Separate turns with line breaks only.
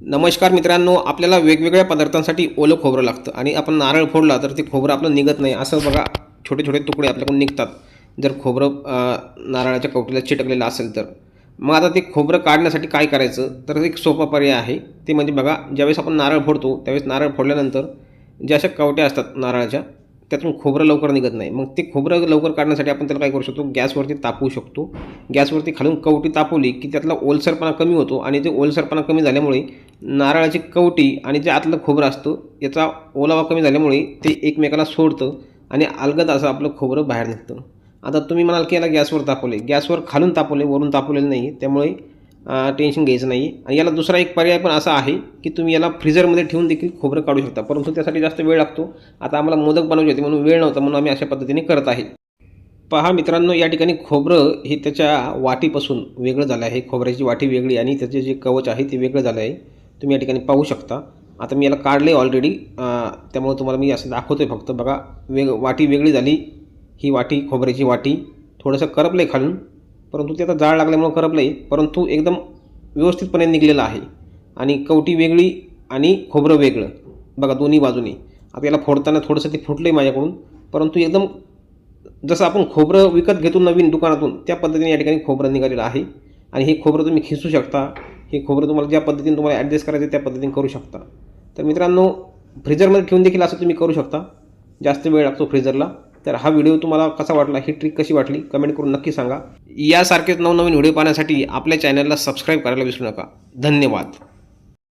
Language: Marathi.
नमस्कार मित्रांनो आपल्याला वेगवेगळ्या पदार्थांसाठी ओलं खोबरं लागतं आणि आपण नारळ फोडला तर ते खोबरं आपलं निघत नाही. असं बघा छोटे छोटे तुकडे आपल्याकडून निघतात. जर खोबरं नारळाच्या कवटीला चिटकलेलं असेल तर. मग आता ते खोबरं काढण्यासाठी काय करायचं? तर एक सोपा पर्याय आहे. ते म्हणजे बघा ज्यावेळेस आपण नारळ फोडतो त्यावेळेस नारळ फोडल्यानंतर ज्या अशा कवट्या असतात नारळाच्या त्यातून खोबरं लवकर निघत नाही. मग ते खोबरं लवकर काढण्यासाठी आपण त्याला काय करू शकतो? गॅसवरती तापवू शकतो. गॅसवरती खालून कवटी तापवली की त्यातला ओलसरपणा कमी होतो आणि ते ओलसरपणा कमी झाल्यामुळे नारळाची कवटी आणि जे आतलं खोबरं असतं याचा ओलावा कमी झाल्यामुळे ते एकमेकाला सोडतं आणि अलगद असं आपलं खोबरं बाहेर निघतं. आता तुम्ही म्हणाल की याला गॅसवर तापवले गॅसवर खालून तापवले वरून तापवलेलं नाही. त्यामुळे टेन्शन घ्यायचं नाही. आणि याला दुसरा एक पर्याय पण असा आहे की तुम्ही याला फ्रीजरमध्ये ठेवून देखील खोबरं काढू शकता. परंतु त्यासाठी जास्त वेळ लागतो. आता आम्हाला मोदक बनवायचे होते म्हणून वेळ नव्हता म्हणून आम्ही अशा पद्धतीने करत आहे. पहा मित्रांनो या ठिकाणी खोबरं हे त्याच्या वाटीपासून वेगळं झालं आहे. खोबऱ्याची वाटी वेगळी आणि त्याचे जे कवच आहे ते वेगळं झालं आहे. तुम्ही या ठिकाणी पाहू शकता. आता मी याला काढले ऑलरेडी त्यामुळे तुम्हाला मी असं दाखवतो आहे फक्त. बघा वेग वाटी वेगळी झाली. ही वाटी खोबऱ्याची वाटी थोडंसं करपलं आहे खालून. परंतु ते आता जाळ लागल्यामुळं करपलं आहे परंतु एकदम व्यवस्थितपणे निघलेलं आहे. आणि कवटी वेगळी आणि खोबरं वेगळं. बघा दोन्ही बाजूनी. आता याला फोडताना थोडंसं ते फुटलं आहे माझ्याकडून परंतु एकदम जसं आपण खोबरं विकत घेतो नवीन दुकानातून त्या पद्धतीने या ठिकाणी खोबरं निघालेलं आहे. आणि हे खोबरं तुम्ही खिसू शकता. हे खोबरं तुम्हाला ज्या पद्धतीने तुम्हाला ॲडजस्ट करायचं आहे त्या पद्धतीने करू शकता. तर मित्रांनो फ्रीजरमध्ये ठेवून देखील असं तुम्ही करू शकता. जास्त वेळ लागतो फ्रीजरला तर हा व्हिडिओ तुम्हाला कसा वाटला ही ट्रिक कशी वाटली कमेंट करून नक्की सांगा. यासारखेच नवनवीन व्हिडिओ पाहण्यासाठी आपल्या चॅनलला सबस्क्राईब करायला विसरू नका. धन्यवाद.